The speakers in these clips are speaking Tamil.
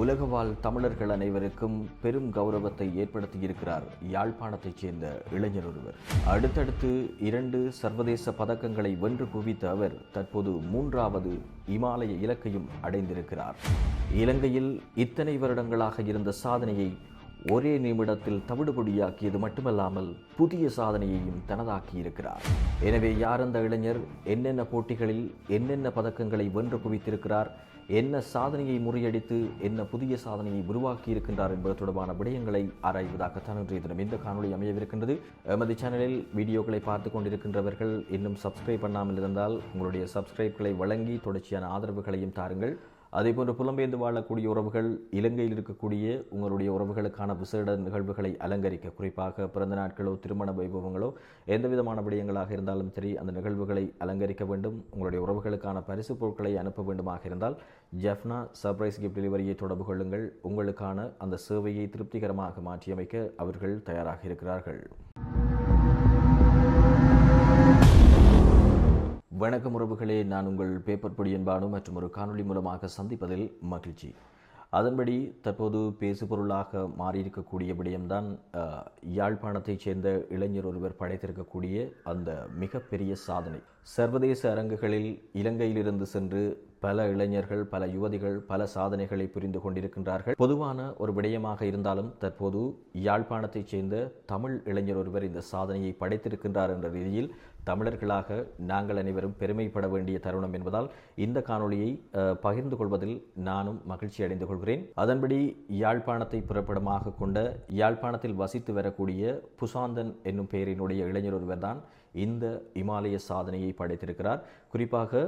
உலக வாழ் தமிழர்கள் அனைவருக்கும் பெரும் கௌரவத்தை ஏற்படுத்தியிருக்கிறார் யாழ்ப்பாணத்தைச் சேர்ந்த இளைஞர் ஒருவர். அடுத்தடுத்து இரண்டு சர்வதேச பதக்கங்களை வென்று குவித்த அவர் தற்போது மூன்றாவது இமாலய இலக்கையும் அடைந்திருக்கிறார். இலங்கையில் இத்தனை வருடங்களாக இருந்த சாதனையை ஒரே நிமிடத்தில் தவிடுபொடியாக்கியது மட்டுமல்லாமல் புதிய சாதனையையும் தனதாக்கி இருக்கிறார் எனவே யார் அந்த இளைஞர்? என்னென்ன போட்டிகளில் என்னென்ன பதக்கங்களை வென்று குவித்திருக்கிறார்? என்ன சாதனையை முறியடித்து என்ன புதிய சாதனையை உருவாக்கி இருக்கின்றார் என்பது தொடர்பான விடயங்களை ஆராய்வதாகத்தான் இன்றைய தினம் இந்த காணொலி அமையவிருக்கின்றது. எமது சேனலில் வீடியோக்களை பார்த்து கொண்டிருக்கின்றவர்கள் இன்னும் சப்ஸ்கிரைப் பண்ணாமல் இருந்தால் உங்களுடைய சப்ஸ்கிரைப்களை வழங்கி தொடர்ச்சியான ஆதரவுகளையும் தாருங்கள். அதேபோன்று புலம்பெயர்ந்து வாழக்கூடிய உறவுகள் இலங்கையில் இருக்கக்கூடிய உங்களுடைய உறவுகளுக்கான விசேட நிகழ்வுகளை அலங்கரிக்க குறிப்பாக பிறந்த நாட்களோ திருமண வைபவங்களோ எந்த விதமான விடயங்களாக இருந்தாலும் சரி அந்த நிகழ்வுகளை அலங்கரிக்க வேண்டும். உங்களுடைய உறவுகளுக்கான பரிசு பொருட்களை அனுப்ப வேண்டுமாக இருந்தால் ஜெஃப்னா சர்ப்ரைஸ் கிஃப்ட் டெலிவரியை தொடர்பு கொள்ளுங்கள். உங்களுக்கான அந்த சேவையை திருப்திகரமாக மாற்றியமைக்க அவர்கள் தயாராக இருக்கிறார்கள். வணக்கம் உறவுகளே. நான் உங்கள் பேப்பர் பொடி பானு மற்றும் ஒரு காணொளி மூலமாக சந்திப்பதில் மகிழ்ச்சி. அதன்படி தற்போது பேசுபொருளாக மாறியிருக்கக்கூடிய விடயம்தான் யாழ்ப்பாணத்தைச் சேர்ந்த இளைஞர் ஒருவர் படைத்திருக்கக்கூடிய அந்த மிகப்பெரிய சாதனை. சர்வதேச அரங்குகளில் இலங்கையிலிருந்து சென்று பல இளைஞர்கள் பல யுவதிகள் பல சாதனைகளை புரிந்து கொண்டிருக்கின்றார்கள். பொதுவான ஒரு விடயமாக இருந்தாலும் தற்போது யாழ்ப்பாணத்தைச் சேர்ந்த தமிழ் இளைஞர் ஒருவர் இந்த சாதனையை படைத்திருக்கின்றார் என்ற ரீதியில் தமிழர்களாக நாங்கள் அனைவரும் பெருமைப்பட வேண்டிய தருணம் என்பதால் இந்த காணொளியை பகிர்ந்து கொள்வதில் நானும் மகிழ்ச்சி அடைந்து கொள்கிறேன். அதன்படி யாழ்ப்பாணத்தை புறப்படமாக கொண்ட யாழ்ப்பாணத்தில் வசித்து வரக்கூடிய புசாந்தன் என்னும் பெயரினுடைய இளைஞர் ஒருவர்தான் இந்த இமாலய சாதனையை படைத்திருக்கிறார். குறிப்பாக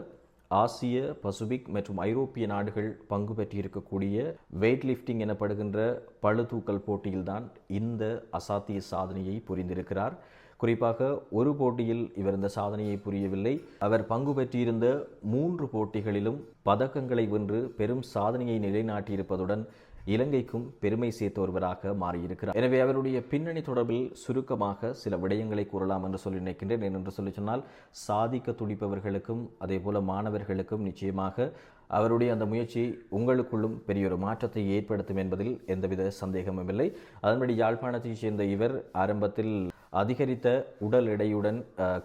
ஆசிய பசுபிக் மற்றும் ஐரோப்பிய நாடுகள் பங்கு பெற்றிருக்கக்கூடிய வெயிட் லிஃப்டிங் எனப்படுகின்ற பழுதூக்கல் போட்டியில்தான் இந்த அசாத்திய சாதனையை புரிந்திருக்கிறார். குறிப்பாக ஒரு போட்டியில் இவர் இந்த சாதனையை புரியவில்லை. அவர் பங்கு பெற்றிருந்த மூன்று போட்டிகளிலும் பதக்கங்களை வென்று பெரும் சாதனையை நிலைநாட்டியிருப்பதுடன் இலங்கைக்கும் பெருமை சேர்த்த ஒருவராக மாறியிருக்கிறார். எனவே அவருடைய பின்னணி தொடர்பில் சுருக்கமாக சில விடயங்களை கூறலாம் என்று சொல்லி நினைக்கின்றேன். என்று சொல்லி சொன்னால் சாதிக்க துடிப்பவர்களுக்கும் அதே போல மாணவர்களுக்கும் நிச்சயமாக அவருடைய அந்த முயற்சி உங்களுக்குள்ளும் பெரிய ஒரு மாற்றத்தை ஏற்படுத்தும் என்பதில் எந்தவித சந்தேகமும் இல்லை. அதன்படி யாழ்ப்பாணத்தைச் சேர்ந்த இவர் ஆரம்பத்தில் அதிகரித்த உடல் எடையுடன்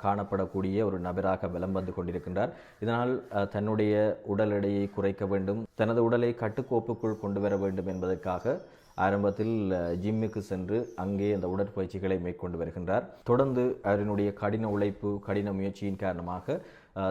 காணப்படக்கூடிய ஒரு நபராக விளம் வந்து கொண்டிருக்கின்றார். இதனால் தன்னுடைய உடல் எடையை குறைக்க வேண்டும் தனது உடலை கட்டுக்கோப்புக்குள் கொண்டு வர வேண்டும் என்பதற்காக ஆரம்பத்தில் ஜிம்முக்கு சென்று அங்கே அந்த உடற்பயிற்சிகளை மேற்கொண்டு வருகின்றார். தொடர்ந்து அவரினுடைய கடின உழைப்பு கடின முயற்சியின் காரணமாக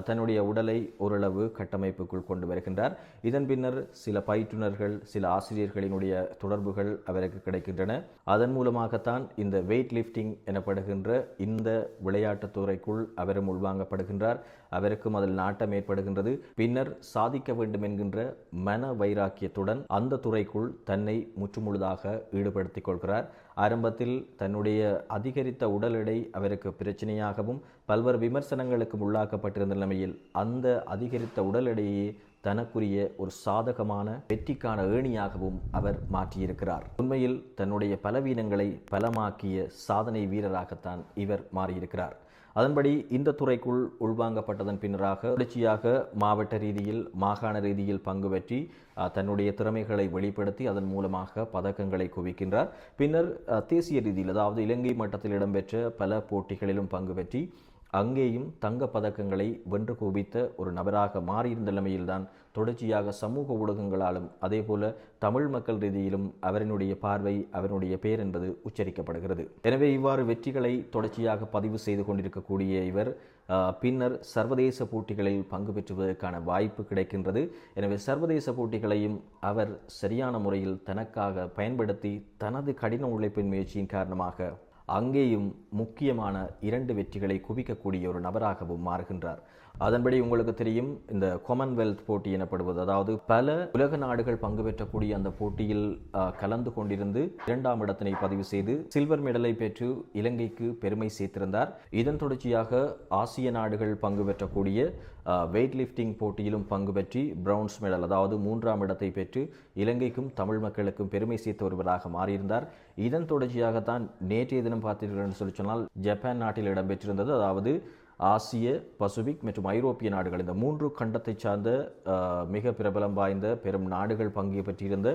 தன்னுடைய உடலை ஓரளவு கட்டமைப்புக்குள் கொண்டு வருகின்றார். இதன் பின்னர் சில பயிற்றுனர்கள் சில ஆசிரியர்களினுடைய தொடர்புகள் அவருக்கு கிடைக்கின்றன. அதன் மூலமாகத்தான் இந்த வெயிட் லிஃப்டிங் எனப்படுகின்ற இந்த விளையாட்டுத் துறைக்குள் அவரும் உள்வாங்கப்படுகின்றார். அவருக்கும் அதில் நாட்டம் ஏற்படுகின்றது. பின்னர் சாதிக்க வேண்டும் என்கின்ற மன வைராக்கியத்துடன் அந்த துறைக்குள் தன்னை முற்றுமுழுதாக ஈடுபடுத்திக் கொள்கிறார். ஆரம்பத்தில் தன்னுடைய அதிகரித்த உடல் எடை அவருக்கு பிரச்சனையாகவும் பல்வேறு விமர்சனங்களுக்கும் உள்ளாக்கப்பட்டிருந்த நிலைமையில் அந்த அதிகரித்த உடல் எடையை தனக்குரிய ஒரு சாதகமான வெற்றிக்கான ஏணியாகவும் அவர் மாற்றியிருக்கிறார். உண்மையில் தன்னுடைய பலவீனங்களை பலமாக்கிய சாதனை வீரராகத்தான் இவர் மாறியிருக்கிறார். அதன்படி இந்த துறைக்குள் உள்வாங்கப்பட்டதன் பின்னராக தொடர்ச்சியாக மாவட்ட ரீதியில் மாகாண ரீதியில் பங்கு பெற்றி அஹ், தன்னுடைய திறமைகளை வெளிப்படுத்தி அதன் மூலமாக பதக்கங்களை குவிக்கின்றார். பின்னர் தேசிய ரீதியில் அதாவது இலங்கை மட்டத்தில் இடம்பெற்ற பல போட்டிகளிலும் பங்கு பெற்றி அங்கேயும் தங்க பதக்கங்களை வென்று குவித்த ஒரு நபராக மாறியிருந்த நிலைமையில்தான் தொடர்ச்சியாக சமூக ஊடகங்களாலும் அதேபோல தமிழ் மக்கள் ரீதியிலும் அவரினுடைய பார்வை அவருடைய பெயர் என்பது உச்சரிக்கப்படுகிறது. எனவே இவ்வாறு வெற்றிகளை தொடர்ச்சியாக பதிவு செய்து கொண்டிருக்கக்கூடிய இவர் பின்னர் சர்வதேச போட்டிகளில் பங்கு பெற்றுவதற்கான வாய்ப்பு கிடைக்கின்றது. எனவே சர்வதேச போட்டிகளையும் அவர் சரியான முறையில் தனக்காக பயன்படுத்தி தனது கடின உழைப்பின் முயற்சியின் காரணமாக அங்கேயும் முக்கியமான இரண்டு வெற்றிகளை குவிக்கக்கூடிய ஒரு நபராகவும் மாறுகின்றார். அதன்படி உங்களுக்கு தெரியும் இந்த காமன்வெல்த் போட்டி எனப்படுவது. அதாவது பல உலக நாடுகள் பங்கு பெற்றக்கூடிய அந்த போட்டியில் கலந்து கொண்டிருந்து இரண்டாம் இடத்தினை பதிவு செய்து சில்வர் மெடலை பெற்று இலங்கைக்கு பெருமை சேர்த்திருந்தார். இதன் தொடர்ச்சியாக ஆசிய நாடுகள் பங்கு பெற்றக்கூடிய வெயிட் லிஃப்டிங் போட்டியிலும் பங்கு பெற்றி பிரவுன்ஸ் மெடல் அதாவது மூன்றாம் இடத்தை பெற்று இலங்கைக்கும் தமிழ் மக்களுக்கும் பெருமை சேர்த்து ஒருவராக மாறியிருந்தார். இதன் தொடர்ச்சியாகத்தான் நேற்றைய தினம் பார்த்தீர்கள் என்று சொல்லி சொன்னால் ஜப்பான் நாட்டில் இடம்பெற்றிருந்தது. அதாவது ஆசிய பசிபிக் மற்றும் ஐரோப்பிய நாடுகள். இந்த மூன்று கண்டத்தை சார்ந்த மிக பிரபலம் வாய்ந்த பெரும் நாடுகள் பங்கு பெற்றிருந்த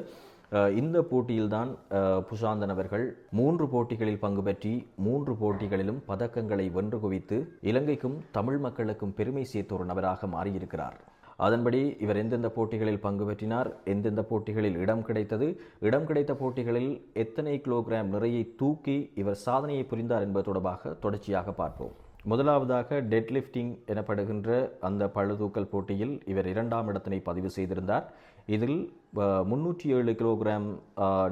இந்த போட்டியில்தான் அஹ், புஷாந்தன் அவர்கள் மூன்று போட்டிகளில் பங்கு பெற்றி மூன்று போட்டிகளிலும் பதக்கங்களை வென்று குவித்து இலங்கைக்கும் தமிழ் மக்களுக்கும் பெருமை சேர்த்த ஒரு நபராக மாறியிருக்கிறார். அதன்படி இவர் எந்தெந்த போட்டிகளில் பங்கு பெற்றினார் எந்தெந்த போட்டிகளில் இடம் கிடைத்தது இடம் கிடைத்த போட்டிகளில் எத்தனை கிலோகிராம் நிறையை தூக்கி இவர் சாதனையை புரிந்தார் என்பது தொடர்பாக தொடர்ச்சியாக பார்ப்போம். முதலாவதாக டெட்லிஃப்டிங் எனப்படுகின்ற அந்த பழுதூக்கல் போட்டியில் இவர் இரண்டாம் இடத்தினை பதிவு செய்திருந்தார். இதில் முன்னூற்றி ஏழு கிலோகிராம்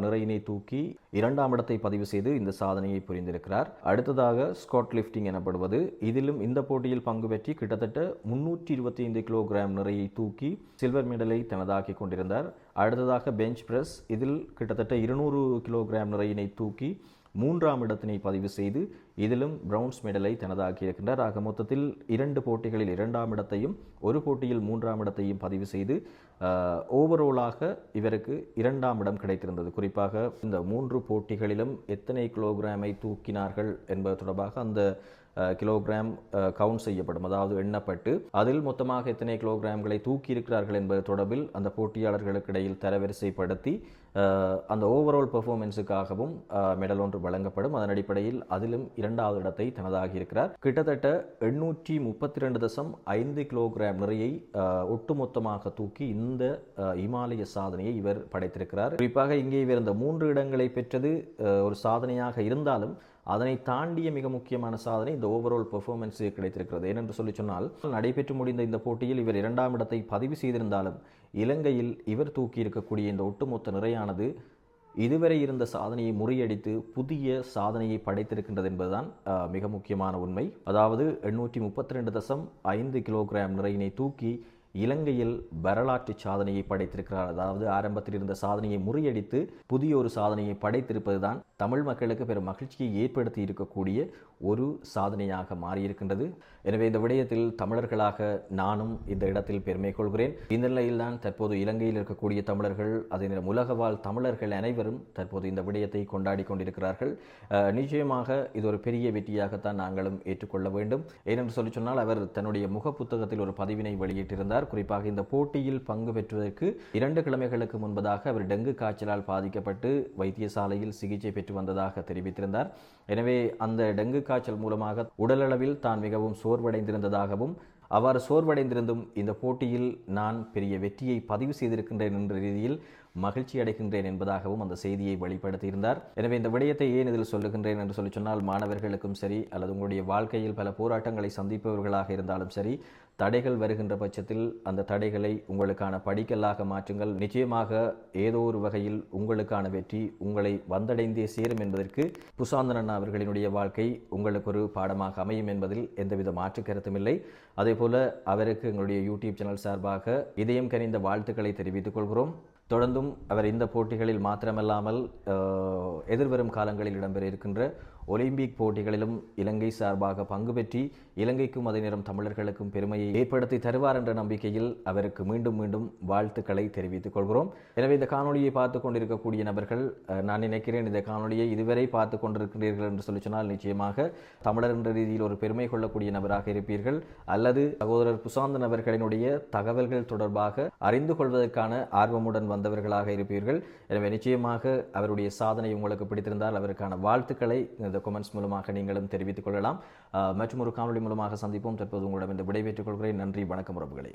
நிறையினை தூக்கி இரண்டாம் இடத்தை பதிவு செய்து இந்த சாதனையை புரிந்திருக்கிறார். அடுத்ததாக ஸ்காட் லிஃப்டிங் எனப்படுவது. இதிலும் இந்த போட்டியில் பங்கு பெற்றி கிட்டத்தட்ட முன்னூற்றி இருபத்தி ஐந்து கிலோகிராம் நிறையை தூக்கி சில்வர் மெடலை தனதாக்கி கொண்டிருந்தார். அடுத்ததாக பெஞ்ச் பிரஸ். இதில் கிட்டத்தட்ட இருநூறு கிலோகிராம் நிறையினை தூக்கி மூன்றாம் இடத்தினை பதிவு செய்து இதிலும் பிரவுன்ஸ் மெடலை தனதாக்கியிருக்கின்றார் ஆக மொத்தத்தில் இரண்டு போட்டிகளில் இரண்டாம் இடத்தையும் ஒரு போட்டியில் மூன்றாம் இடத்தையும் பதிவு செய்து ஓவரோலாக இவருக்கு இரண்டாம் இடம் கிடைத்திருந்தது. குறிப்பாக இந்த மூன்று போட்டிகளிலும் எத்தனை கிலோகிராமை தூக்கினார்கள் என்பது தொடர்பாக அந்த கிலோகிராம் கவுண்ட் செய்யப்படும். அதாவது எண்ணப்பட்டு அதில் மொத்தமாக எத்தனை கிலோகிராம்களை தூக்கி இருக்கிறார்கள் என்பது தொடர்பில் அந்த போட்டியாளர்களுக்கு இடையில் தரவரிசைப்படுத்தி அந்த ஓவரால் பெர்ஃபார்மன்ஸுக்காகவும் மெடல் ஒன்று வழங்கப்படும். அதன் அடிப்படையில் அதிலும் இரண்டாவது இடத்தை தனதாகி இருக்கிறார். கிட்டத்தட்ட எண்ணூற்றி முப்பத்தி ரெண்டு தசம் ஐந்து கிலோகிராம் நிறையை ஒட்டுமொத்தமாக தூக்கி இந்த இமாலய சாதனையை இவர் படைத்திருக்கிறார். குறிப்பாக இங்கே இவர் இந்த மூன்று இடங்களை பெற்றது ஒரு சாதனையாக இருந்தாலும் அதனை தாண்டிய மிக முக்கியமான சாதனை இந்த ஓவரால் பெர்ஃபார்மன்ஸ் கிடைத்திருக்கிறது. ஏனென்று சொல்லி சொன்னால் நடைபெற்று முடிந்த இந்த போட்டியில் இவர் இரண்டாம் இடத்தை பதிவு செய்திருந்தாலும் இலங்கையில் இவர் தூக்கி இருக்கக்கூடிய இந்த ஒட்டுமொத்த நிறையானது இதுவரை இருந்த சாதனையை முறியடித்து புதிய சாதனையை படைத்திருக்கின்றது என்பதுதான் மிக முக்கியமான உண்மை. அதாவது எண்ணூற்றி முப்பத்தி ரெண்டு தசம் ஐந்து கிலோகிராம் நிறையினை தூக்கி இலங்கையில் வரலாற்று சாதனையை படைத்திருக்கிறார். அதாவது ஆரம்பத்தில் இருந்த சாதனையை முறியடித்து புதிய ஒரு சாதனையை படைத்திருப்பதுதான் தமிழ் மக்களுக்கு பெரும் மகிழ்ச்சியை ஏற்படுத்தி இருக்கக்கூடிய ஒரு சாதனையாக மாறியிருக்கின்றது. எனவே இந்த விடயத்தில் தமிழர்களாக நானும் இந்த இடத்தில் பெருமை கொள்கிறேன். இந்த நிலையில்தான் தற்போது இலங்கையில் இருக்கக்கூடிய தமிழர்கள் அதே நேரம் உலகவாழ் தமிழர்கள் அனைவரும் தற்போது இந்த விடயத்தை கொண்டாடி கொண்டிருக்கிறார்கள். நிச்சயமாக இது ஒரு பெரிய வெற்றியாகத்தான் நாங்களும் ஏற்றுக்கொள்ள வேண்டும். ஏனென்று சொல்லி சொன்னால் அவர் தன்னுடைய முக புத்தகத்தில் ஒரு பதிவினை வெளியிட்டிருந்தார். குறிப்பாக இந்த போட்டியில் பங்கு பெற்றுவதற்கு இரண்டு கிழமைகளுக்கு முன்பதாக அவர் டெங்கு காய்ச்சலால் பாதிக்கப்பட்டு வைத்தியசாலையில் சிகிச்சை பெற்று வந்ததாக தெரிவித்திருந்தார். எனவே அந்த டெங்கு காய்ச்சல் மூலமாக உடலளவில் தான் மிகவும் சோர்வடைந்திருந்ததாகவும் அவ்வாறு சோர்வடைந்திருந்தும் இந்த போட்டியில் நான் பெரிய வெற்றியை பதிவு செய்திருக்கின்றேன் என்ற ரீதியில் மகிழ்ச்சி அடைகின்றேன் என்பதாகவும் அந்த செய்தியை வெளிப்படுத்தியிருந்தார். எனவே இந்த விடயத்தை ஏன் இதில் சொல்லுகின்றேன் என்று சொல்லி சொன்னால் மாணவர்களுக்கும் சரி அல்லது உங்களுடைய வாழ்க்கையில் பல போராட்டங்களை சந்திப்பவர்களாக இருந்தாலும் சரி தடைகள் வருகின்ற பட்சத்தில் அந்த தடைகளை உங்களுக்கான படிக்கல்லாக மாற்றுங்கள். நிச்சயமாக ஏதோ ஒரு வகையில் உங்களுக்கான வெற்றி உங்களை வந்தடைந்தே சேரும் என்பதற்கு புசாந்தன் அவர்களினுடைய வாழ்க்கை உங்களுக்கு ஒரு பாடமாக அமையும் என்பதில் எந்தவித மாற்று கருத்தும் இல்லை. அதே போல அவருக்கு எங்களுடைய யூடியூப் சேனல் சார்பாக இதயம் கனிந்த வாழ்த்துக்களை தெரிவித்துக் கொள்கிறோம். தொடர்ந்தும் அவர் இந்த போட்டிகளில் மாத்திரமல்லாமல் எதிர்வரும் காலங்களில் இடம்பெற இருக்கின்ற ஒலிம்பிக் போட்டிகளிலும் இலங்கை சார்பாக பங்கு பெற்றி இலங்கைக்கும் அதே நேரம் தமிழர்களுக்கும் பெருமையை ஏற்படுத்தி தருவார் என்ற நம்பிக்கையில் அவருக்கு மீண்டும் மீண்டும் வாழ்த்துக்களை தெரிவித்துக் கொள்கிறோம். எனவே இந்த காணொலியை பார்த்து கொண்டிருக்கக்கூடிய நபர்கள் நான் நினைக்கிறேன் இந்த காணொலியை இதுவரை பார்த்து கொண்டிருக்கிறீர்கள் என்று சொல்லி சொன்னால் நிச்சயமாக தமிழர் என்ற ரீதியில் ஒரு பெருமை கொள்ளக்கூடிய நபராக இருப்பீர்கள். அல்லது சகோதரர் புசாந்தன் அவர்களினுடைய தகவல்கள் தொடர்பாக அறிந்து கொள்வதற்கான ஆர்வமுடன் வந்தவர்களாக இருப்பீர்கள். எனவே நிச்சயமாக அவருடைய சாதனை உங்களுக்கு பிடித்திருந்தால் அவருக்கான வாழ்த்துக்களை இந்த கொமெண்ட்ஸ் மூலமாக நீங்களும் தெரிவித்துக் கொள்ளலாம். மற்றும் ஒரு காணொலி மூலமாக சந்திப்போம். தற்போது உங்களிடம் இந்த விடைபெற்றுக் கொள்கிறேன். நன்றி வணக்கம் உறவுகளே.